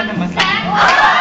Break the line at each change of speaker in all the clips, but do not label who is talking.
na naman.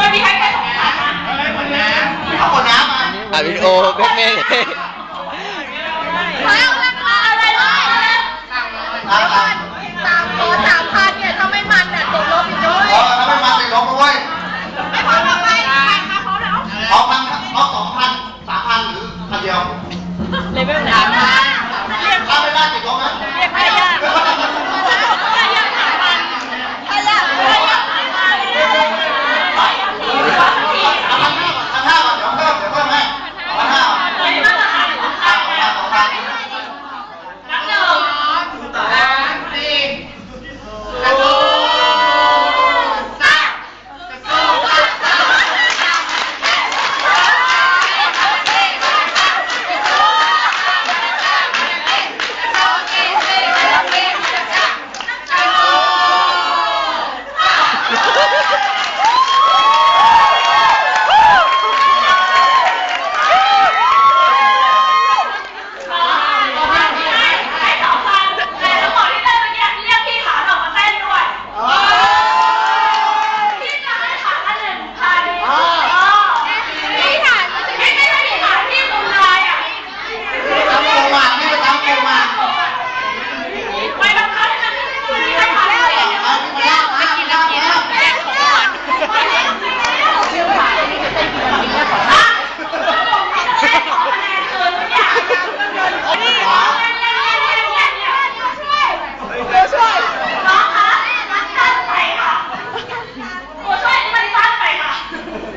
วัน
นี้ให้ไป
สองพันนะเอาหมนน้ำอะ
อะวิดีโอแบ็คเมย์
ไม่เอา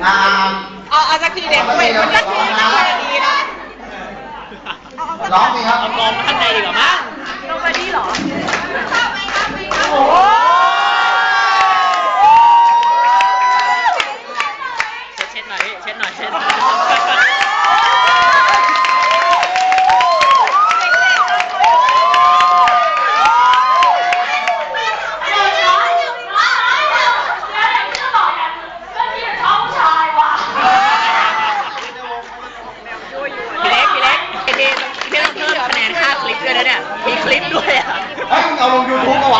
อ่าเอา
อาสั
กทีเด็กเว้
มันกทีนเท่า
ง
นี้นะ
ร้อ
งสิ
ครั
บร้อ
งข้างในดีกว่ามั้ง
โนบา
ดี้เหร
อ